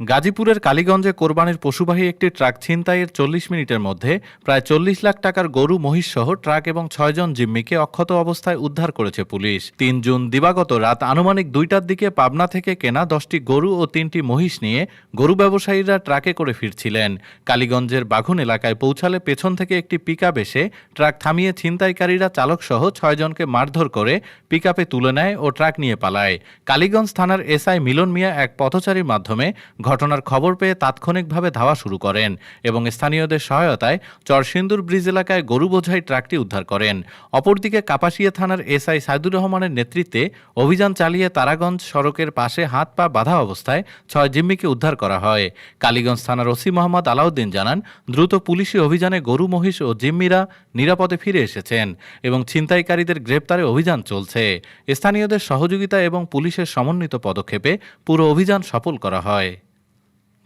গাজীপুরের কালীগঞ্জে কোরবানির পশুবাহী একটি ট্রাক ছিনতাইয়ের চল্লিশ মিনিটের মধ্যে প্রায় চল্লিশ লাখ টাকার গরু, মহিষ সহ ট্রাক এবং ছয়জন জিম্মিকে অক্ষত অবস্থায় উদ্ধার করেছে পুলিশ। তিন জুন দিবাগত রাত আনুমানিক দুইটার দিকে পাবনা থেকে কেনা দশটি গরু ও তিনটি মহিষ নিয়ে গরু ব্যবসায়ীরা ট্রাকে করে ফিরছিলেন। কালীগঞ্জের বাঘুন এলাকায় পৌঁছালে পেছন থেকে একটি পিকআপ এসে ট্রাক থামিয়ে ছিনতাইকারীরা চালক সহ ছয়জনকে মারধর করে পিকআপে তুলে নেয় ও ট্রাক নিয়ে পালায়। কালীগঞ্জ থানার এসআই মিলন মিয়া এক পথচারীর মাধ্যমে ঘটনার খবর পেয়ে তাৎক্ষণিকভাবে ধাওয়া শুরু করেন এবং স্থানীয়দের সহায়তায় চরসিন্দুর ব্রিজ এলাকায় গরু বোঝাই ট্রাকটি উদ্ধার করেন। অপরদিকে কাপাসিয়া থানার এসআই সাইদুর রহমানের নেতৃত্বে অভিযান চালিয়ে তারাগঞ্জ সড়কের পাশে হাত পা বাঁধা অবস্থায় ছয় জিম্মিকে উদ্ধার করা হয়। কালীগঞ্জ থানার ওসি মোহাম্মদ আলাউদ্দিন জানান, দ্রুত পুলিশি অভিযানে গরু, মহিষ ও জিম্মিরা নিরাপদে ফিরে এসেছেন এবং ছিনতাইকারীদের গ্রেপ্তারে অভিযান চলছে। স্থানীয়দের সহযোগিতা এবং পুলিশের সমন্বিত পদক্ষেপে পুরো অভিযান সফল করা হয়।